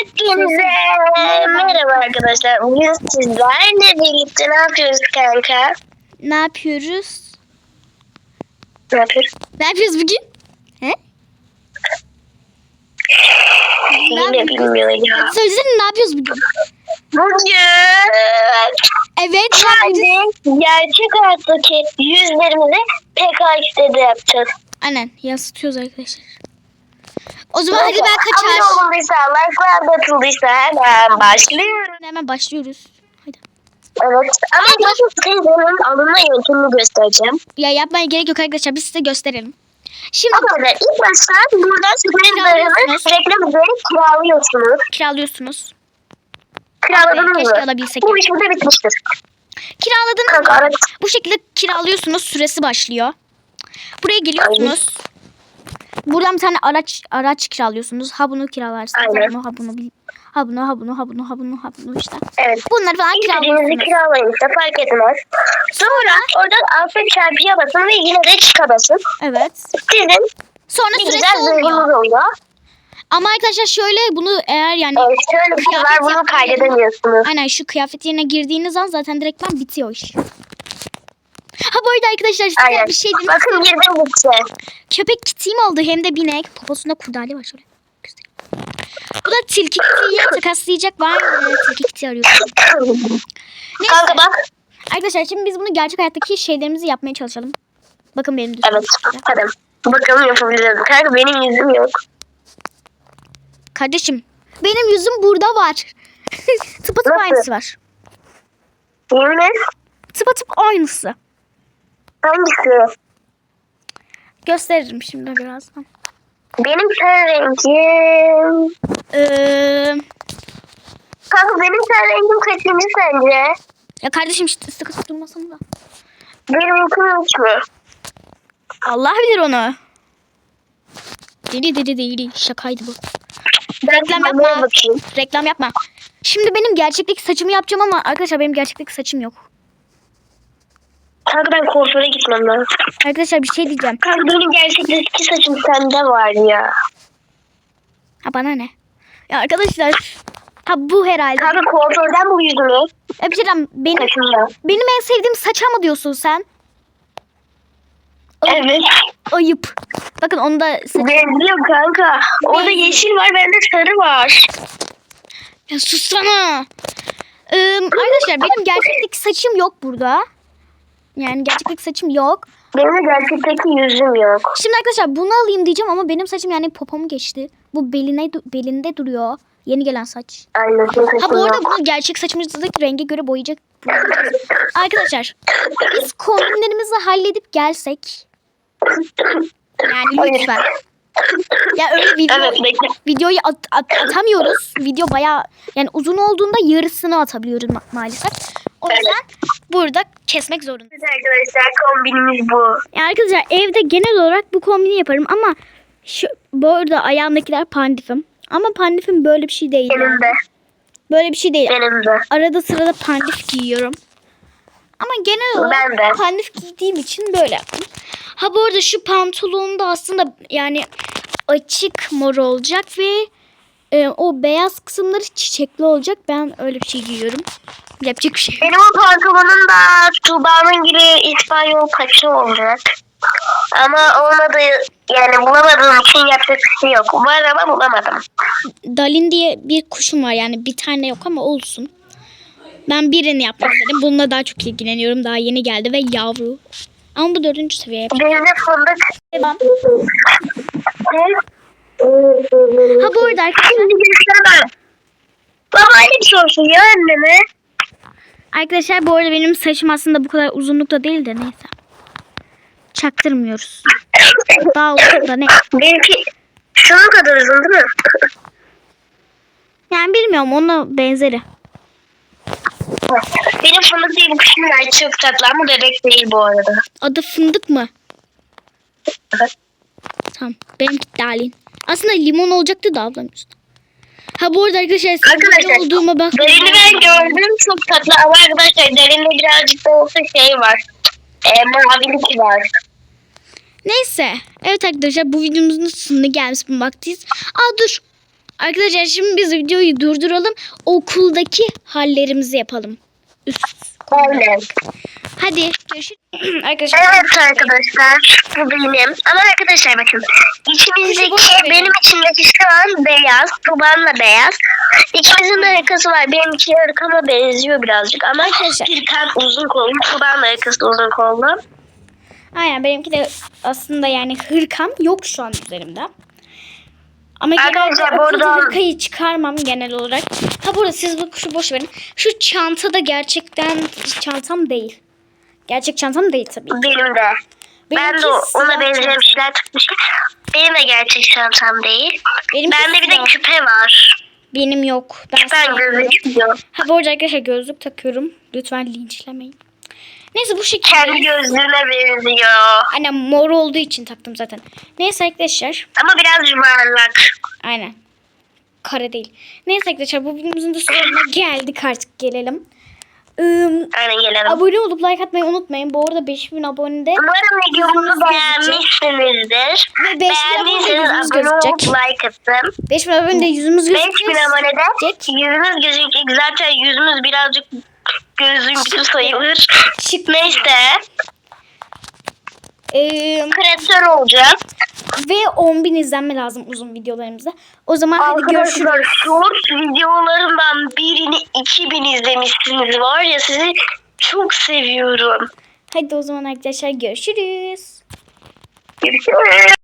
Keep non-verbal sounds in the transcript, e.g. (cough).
Hepinize merhaba arkadaşlar. Bugün sizlerle birlikte ne yapıyoruz kanka? Ne yapıyoruz? Ne yapıyoruz? Ne yapıyoruz bugün? He? Yine bilmiyorum ya. Söylesene ne yapıyoruz bugün? Bugün Evet. ne kendi gerçek hayattaki yüzlerimizi PKX'de de yapacağız. Aynen yansıtıyoruz arkadaşlar. O zaman hadi ben Abone kaçar. olunduysa, like'lar da atıldıysa hemen başlıyorum. Hemen başlıyoruz. Hadi. Evet. Ama nasıl teyzenin alınma yöntemini göstereceğim. Ya yapmaya gerek yok arkadaşlar biz size gösterelim. Şimdi Arkadaşlar ilk başta buradan Kiralıyorsunuz. reklam üzeri kiralıyorsunuz. kiralıyorsunuz. Kiraladınız Keşke mı? alabilsek. Bu iş burada bitmiştir. Kiraladınız Kanka mı? Bu şekilde kiralıyorsunuz. Süresi başlıyor. Buraya geliyorsunuz. Buradan bir tane araç araç kiralıyorsunuz. Ha bunu kiralarsınız. Ha Aynen. bunu, ha bunu, ha bunu, ha bunu, ha bunu, ha bunu, ha bunu işte. Evet. Bunları falan kiralıyorsunuz. kiralayın işte fark etmez. Sonra oradan alfa çarpıya basın ve yine de çıka basın. Evet. Sizin Sonra bir süresi güzel oluyor. Ama arkadaşlar şöyle bunu eğer yani Evet, şöyle bir şey var bunu kaydedemiyorsunuz. aynen şu kıyafet yerine girdiğiniz an zaten direktman bitiyor iş. Ha bu arada arkadaşlar size Aynen. bir şey diyeyim. Bakın girdim gitti. Köpek kitiğim oldu hem de binek. Poposunda kurdale var şöyle. göstereyim. Bu da tilki kitiği takaslayacak var mı? Tilki kitiği arıyorum. (laughs) Neyse. Kanka bak. Arkadaşlar şimdi biz bunu gerçek hayattaki şeylerimizi yapmaya çalışalım. Bakın benim düzgün. Evet. Hadi. Bakalım yapabiliriz. Kanka benim yüzüm yok. Kardeşim benim yüzüm burada var. (laughs) Tıpatıp Nasıl? aynısı var. Yemin et. Tıpatıp aynısı. Hangisi? Gösteririm şimdi birazdan. Benim ten rengim. Ee, Kanka benim ten rengim kaçıncı sence? ya kardeşim işte sıkı sıkı durmasana da. Benim ilkim üç mü? Allah bilir onu. Deli deli deli şakaydı bu. Ben Reklam yapma. bakayım. Reklam yapma. Şimdi benim gerçekteki saçımı yapacağım ama arkadaşlar benim gerçekteki saçım yok. Kanka ben kuaföre gitmem lazım. Arkadaşlar bir şey diyeceğim. Kanka benim gerçekteki saçım sende var ya. Ha bana ne? Ya arkadaşlar ha bu herhalde. Kanka kuaförden bu yüzümü. Ya bir şey diyeceğim. Benim, Kaşımda. benim en sevdiğim saça mı diyorsun sen? Evet. Ayıp. Bakın onda saç... Benziyor kanka. Orada yeşil var bende sarı var. Ya sussana. Ee, arkadaşlar benim gerçekteki saçım yok burada. Yani gerçekteki saçım yok. Benim gerçekteki yüzüm yok. Şimdi arkadaşlar bunu alayım diyeceğim ama benim saçım yani popomu geçti. Bu beline belinde duruyor. Yeni gelen saç. Aynen. Ha bu arada bunu gerçek saçımızdaki renge göre boyayacak. (laughs) arkadaşlar biz kombinlerimizi halledip gelsek. Yani lütfen. Ya öyle video, Evet bekle. videoyu at- at- atamıyoruz. Video baya yani uzun olduğunda yarısını atabiliyoruz ma- maalesef. O yüzden burada kesmek zorundayız. Evet Arkadaşlar kombinimiz bu. Yani arkadaşlar evde genel olarak bu kombini yaparım ama şu bu arada ayağımdakiler pandifim. Ama pandifim böyle bir şey değil. Benim de. Böyle bir şey değil. Benim de. Arada sırada pandif giyiyorum. Ama genel olarak Ben de. pandif giydiğim için böyle yaptım. Ha bu arada şu pantolon da aslında yani açık mor olacak ve e, o beyaz kısımları çiçekli olacak. Ben öyle bir şey giyiyorum. Yapacak bir şey. Benim o pantolonum da Tuğba'nın gibi İspanyol paça olacak. Ama olmadı yani bulamadığım için yapacak bir şey yok. Var ama bulamadım. Dalin diye bir kuşum var yani bir tane yok ama olsun. Ben birini yapmak istedim. Bununla daha çok ilgileniyorum. Daha yeni geldi ve yavru. Ama bu dördüncü seviye yapacağım. Benim de fındık. Devam. Ha bu arada arkadaşlar, Şimdi gösterme. Baba öyle bir sorsun ya anneme. Arkadaşlar bu arada benim saçım aslında bu kadar uzunlukta değil de neyse. Çaktırmıyoruz. (laughs) Daha uzun da ne? Benimki şunun kadar uzun değil mi? Yani bilmiyorum ona benzeri. Benim fındık bir kuşum var. Çok tatlı ama bebek değil bu arada. Adı fındık mı? Tamam. Benimki Dalin. Aslında limon olacaktı da ablam üstüne. Ha bu arada arkadaşlar Arkadaşlar, olduğuma bak. Derini ben gördüm çok tatlı ama arkadaşlar derinde birazcık da olsa şey var. E, mavilik var. Neyse. Evet arkadaşlar bu videomuzun sonuna gelmiş bulunmaktayız. Aa dur. Arkadaşlar şimdi biz videoyu durduralım. Okuldaki hallerimizi yapalım. Üst. Aynen. Hadi görüşürüz. (clears throat) arkadaşlar. Evet arkadaşlar bu benim. Ama arkadaşlar bakın içimizdeki benim içimdeki şu an beyaz. Tubanla beyaz. İkimizin de yakası var. Benimki ırkama benziyor birazcık ama Arkadaşlar. Pirkan uzun kollu. Tubanla yakası uzun kollu. Aynen benimki de aslında yani hırkam yok şu an üzerimde. Ama genelde Arkadaşlar, okulda buradan- hırkayı çıkarmam genel olarak. Ha burada siz bu şu boş verin. Şu çanta da gerçekten çantam değil. Gerçek çantam değil tabii. Benim de. ben Benimki de o- siyah ona benzeyen bir şeyler tıkmışım. Benim de gerçek çantam değil. Benimki Bende bir de küpe var. Benim yok. Ben Küpen gözüküyor. Ha bu arada arkadaşlar gözlük takıyorum. Lütfen linçlemeyin. Neyse bu şekilde. Kendi gözlüğüne benziyor. Aynen mor olduğu için taktım zaten. Neyse arkadaşlar. Ama biraz yuvarlak. Aynen. Kare değil. Neyse arkadaşlar bu videomuzun da sonuna (laughs) geldik artık gelelim. Ee, Aynen gelelim. abone olup like atmayı unutmayın. Bu arada 5000 abonede Umarım videomuzu beğenmişsinizdir. Ve 5000 abonede yüzümüz abone olup gözükecek. like atın. 5000 abonede yüzümüz 5000 gözükecek. abonede yüzümüz gözükecek. Zaten yüzümüz birazcık gözümüzü sayılır. Neyse. Ee, Kreatör olacağız. ve 10.000 izlenme lazım uzun videolarımızda. O zaman hadi görüşürüz. Arkadaşlar short videolarımdan birini 2000 izlemişsiniz var ya sizi çok seviyorum. Hadi o zaman arkadaşlar görüşürüz. Görüşürüz.